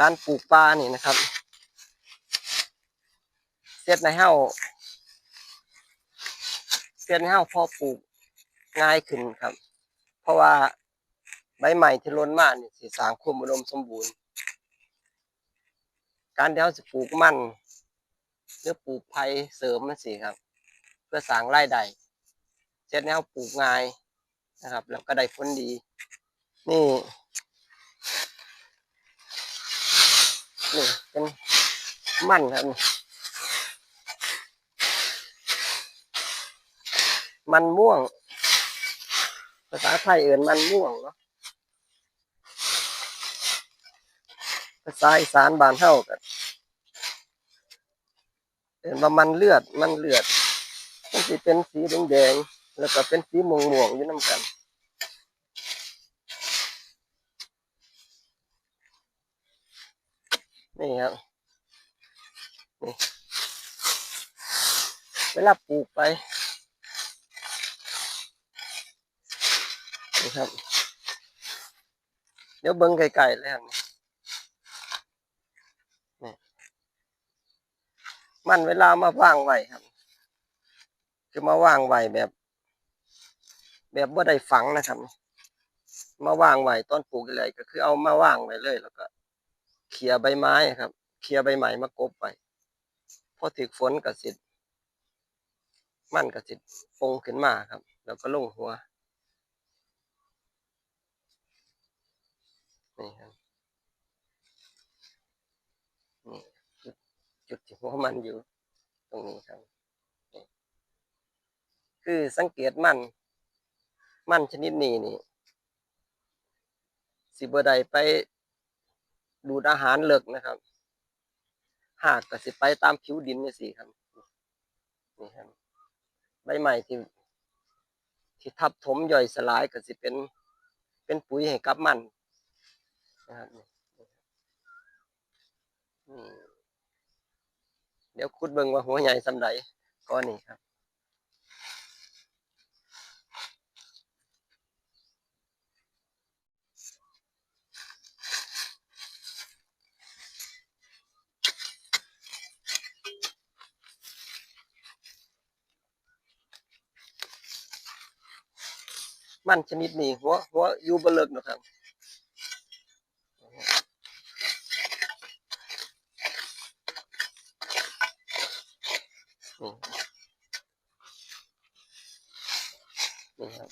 การปลูกปลานี่นะครับเสียดในเฮ้าเสียดในเฮ้าพอปลูกง่ายขึ้นครับ เพราะว่าใบใหม่ที่ล้นมานี่สิสางความอุดมสมบูรณ์ การที่เราจะปลูกมันหรือปลูกไผ่เสริมมันสิครับ เพื่อสางไรายได้เช่นแนวปลูกง่ายนะครับ แล้วก็ได้ผลดี นี่ นี่เป็นมันครับมันม่วง ภาษาไทยเอื่นมันม่วงเนาะภาษาอีสานบานเฮากันเอื่นว่ามันเลือดมันเลือดมันสิเป็นสีแดงๆแล้วก็เป็นสีม่วงๆอยู่น้ำกัน นี่ครับนี่เวลาปลูกไปนี่ครับ เดี๋ยวเบิ้งไกลๆเลยครับนี่มันเวลามาว่างไว้ครับ คือมาว่างไว้แบบ แบบว่าได้ฝังนะครับ มาว่างไว้ตอนปลูกอะไรก็คือเอามาว่างไว้เลยแล้วก็ เคลียใบไม้ครับเคลียใบใหม่มากบไว้พอถึกฝนก็สิมันก็สิฟงขึ้นมาครับ แล้วก็ลงหัวนี่ครับนี่จุดจุดที่หัวมันอยู่ ตรงนี้ครับคือสังเกตมัน มันชนิดนี้นี่สิบใดไป ดูดอาหารเหลิกนะครับ หากก็สิไปตามผิวดินนี่สิครับนี่ครับใบใหม่ที่ที่ทับถมย่อยสลายก็สิเป็น เป็นปุ๋ยให้กับมันนะครับนี่นี่เดี๋ยวคุดเบิ่งว่าหัวใหญ่สำใดก็นี่ครับ มันชนิดนี้หัวหัวอยู่บเลิกนะครับนี่นี่ครับ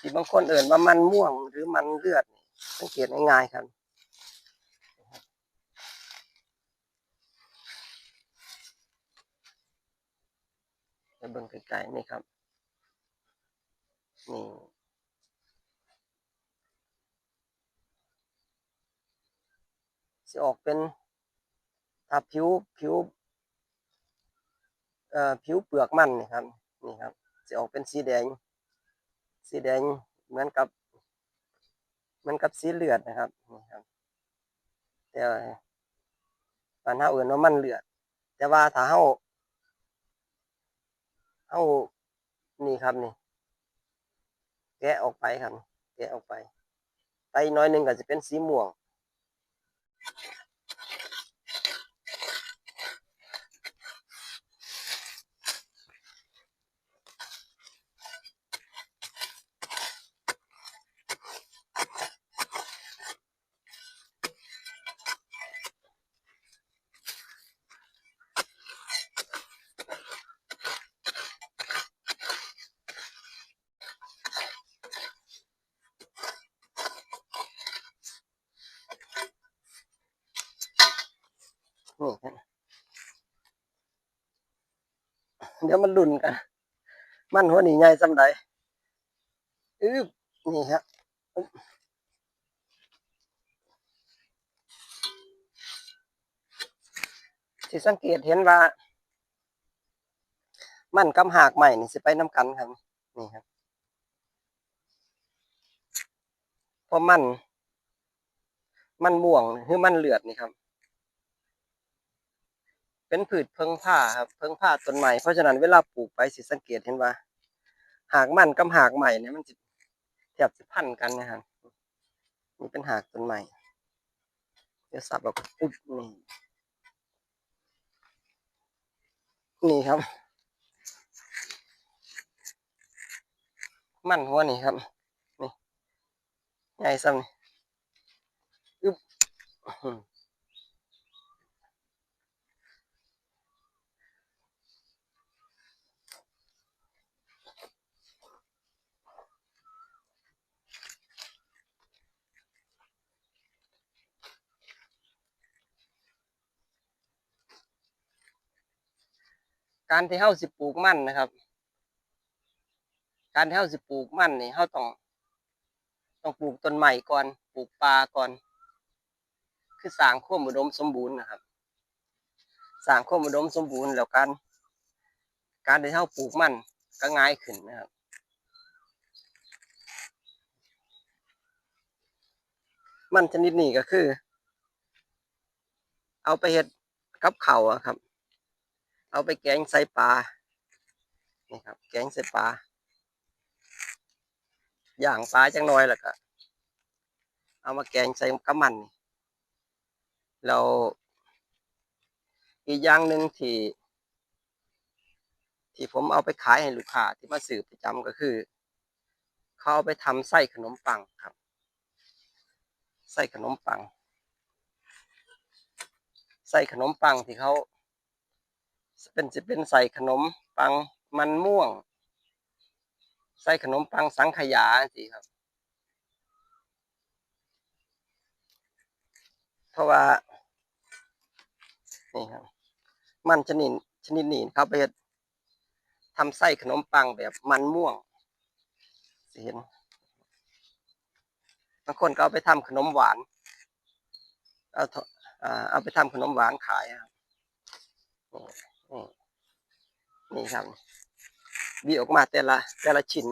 ที่บางคนเอ่นว่ามันม่วงหรือมันเลือด สังเกตง่ายๆครับจะเบิ่งไกลๆนี่ครับ นี่สิออกเป็นถ้าผิวผิวเอ่อผิวเปลือกมันนี่ครับนี่ครับจะออกเป็นสีแดง สีแดงเหมือนกับเหมือนกับสีเลือดนะครับนี่ครับแต่ปัญหาอื่นว่ามันเลือด แต่ว่าถ้าเฮาเฮานี่ครับนี่ แกะออกไปครับ แกะออกไปไปน้อยหนึ่งก็จะเป็นสีม่วง นี่ครับ เดี๋ยวมันดุนกัน มันหัวหนีใหญ่สำใดอึ๊บนี่ครับอึ๊บสิสังเกตเห็นว่า มันกำหากใหม่นี่สิไปน้ำกันครับ นี่ครับเพราะมัน มันม่วงหรือมันเลือดนี่ครับ เป็นผืชเพิงผ้าครับเพิงผ้าต้นใหม่เพราะฉะนั้นเวลาปลูกไปสิสังเกตเห็นว่า หากมันกับหากใหม่เนี่ยมันสิแทบสิพันกันนะครับนี่เป็นหากต้นใหม่เดี๋ยวสับแบบอึ๊บนี่นี่ครับ มันหัวนี่ครับ นี่ใหญ่ซ้ำนี่อึ๊บ การที่เฮาสิปลูกมั่นนะครับ การที่เฮาสิปลูกมั่นนี่เฮาต้อง ต้องปลูกต้นไม้ก่อน ปลูกป่าก่อน คือสร้างความอุดมสมบูรณ์นะครับสร้างความอุดมสมบูรณ์แล้วการการที่เฮาปลูกมั่นก็ง่ายขึ้นนะครับมันชนิดนี้ก็คือ เอาไปเฮ็ดกับเข้าอะครับ เอาไปแกงใส่ปลานี่ครับ แกงใส่ปลาย่างปลาจังน้อยแล้วก็ เอามาแกงใส่กับมันนี่แล้วอีกอย่างหนึ่งที่ ที่ผมเอาไปขายให้ลูกค้าที่มาซื้อประจำก็คือ เขาเอาไปทำไส้ขนมปังครับ ไส้ขนมปัง ไส้ขนมปังที่เขา เป็นจะเป็นใส่ขนมปังมันม่วง ใส่ขนมปังสังขยาสิครับ เพราะว่านี่ครับ มันชนิดชนิดนี้เขาไปทำไส้ขนมปังแบบมันม่วงสิเห็นบางคนก็เอาไปทำขนมหวานเอาเอาเอาไปทำขนมหวานขายครับ นี่ครับบีออกมาแต่ละ แต่ละชิ้น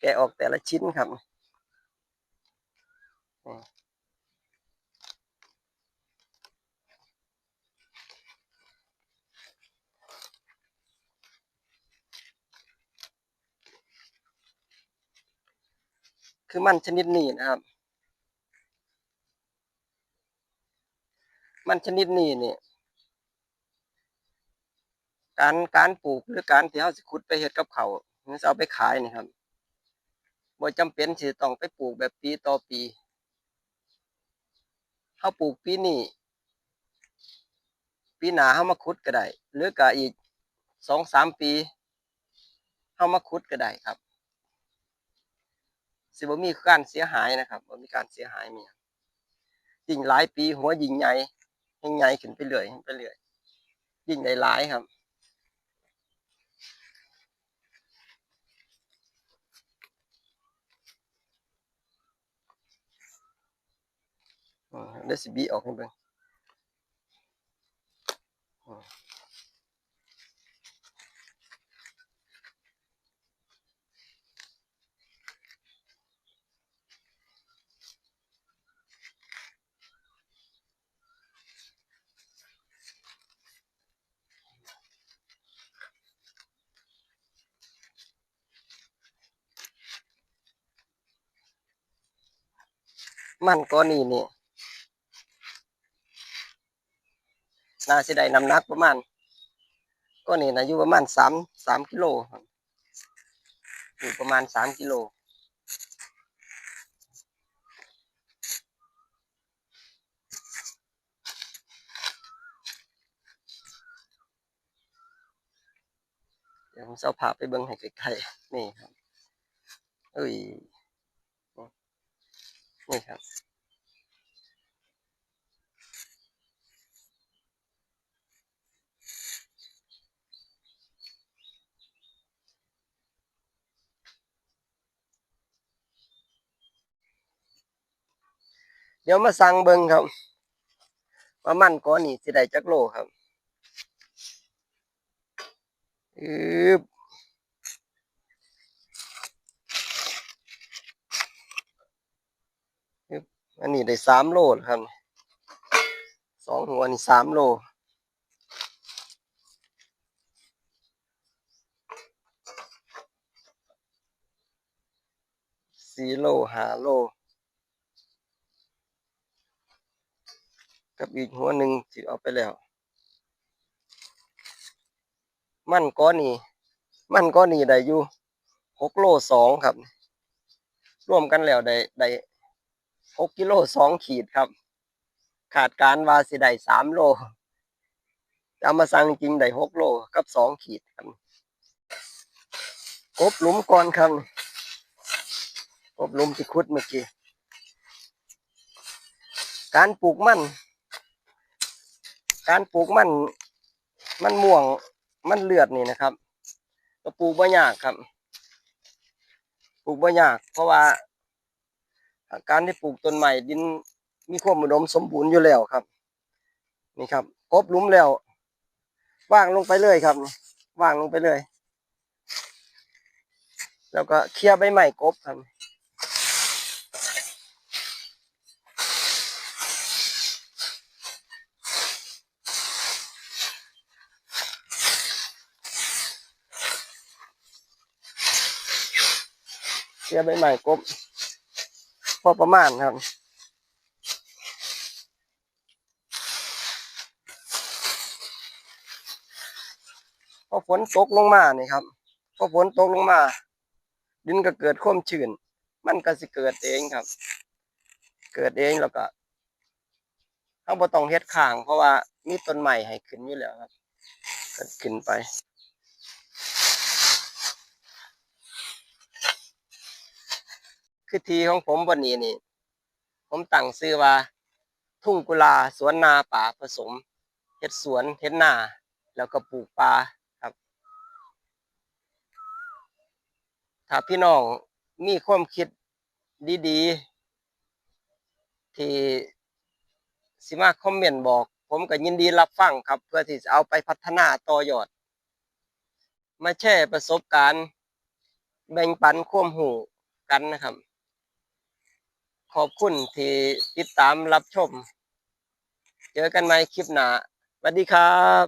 แกะออกแต่ละชิ้นครับคือมันชนิดนี้นะครับ มันชนิดนี้นี่ย การการปลูกหรือการที่เราสิขุดไปเฮ็ดกับเขาวหรือจะเอาไปขายนี่ครับบ่จำเป็นที่ต้องไปปลูกแบบปีต่อปีเขาปลูกปีนี้ปีหน้าเขามาขุดก็ได้หรือก็อีกสองสามปีเขามาขุดก็ได้ครับ สิบ่มีการเสียหายนะครับบ่มีการเสียหายมียิ่งหลายปีหัวยิ่งใหญ่ยิ่งใหญ่ขึ้นไปเรื่อยขึ้นไปเรื่อยยิ่งได้หลายครับ เดี๋ยวสิบีออกให้เบิ่งมันก้อนนี้ นี่น่าสิได้น้ำหนักประมาณก้อนนี้นะอยู่ประมาณสามสามกิโลครับอยู่ประมาณสามกิโลเดี๋ยวผมจะเอาภาไปเบิ่งให้ใกล้ๆนี่ครับเอ้ยนี่ครับ ดี๋ยวมาสั่งเบิ่งครับว่ามันก้อนนี้สิได้จักโลครับอืบอึ๊บอันนี้ได้สามโลครับสองหัวนี่สามโลสี่โลห้าโล กับอีกหัวหนึ่งสิเอาไปแล้ว มันก้อนนี้ มันก้อนนี้ได้อยู่หกโลสองครับ รวมกันแล้วได้ได้หกกิโลสองขีดครับ ขาดการว่าสิได้สามโลจะเอามาสั่งจริงได้หกโลกับสองขีดครับกบหลุมก่อนครับกบหลุมที่คุดเมื่อกี้การปลูกมัน การปลูกมันมันม่วงมันเลือดนี่นะครับก็ปลูกบ่ยากครับ ปลูกบ่ยาก เพราะว่า การที่ปลูกต้นใหม่ดินมีความอุดมสมบูรณ์อยู่แล้วครับ นี่ครับกบลุมแล้วว่างลงไปเลยครับว่างลงไปเลย แล้วก็เคลียร์ใบใหม่กบครับ เคลียใบใหม่กบพอประมาณครับพอฝนตกลงมานี่ครับพอฝนตกลงมา ดินก็เกิดความชื้นมันก็สิเกิดเองครับ เกิดเองแล้วก็เราบ่ต้องเฮ็ดข้าง เพราะว่ามีต้นใหม่ให้ขึ้นอยู่แล้วครับก็ขึ้นไป คือทีของผมวันนี้นี่ ผมตั้งชื่อว่า ทุ่งกุลาสวนนาป่าผสมเฮ็ดสวนเฮ็ดนา แล้วก็ปลูกปลาครับ ถ้าพี่น้องมีความคิดดีๆ ที่สิมาคอมเมนต์บอก ผมก็ยินดีรับฟังครับ เพื่อที่จะเอาไปพัฒนาต่อยอด มาแชร์ประสบการณ์ แบ่งปันความรู้กันนะครับ ขอบคุณที่ติดตามรับชม เจอกันใหม่คลิปหน้าสวัสดีครับ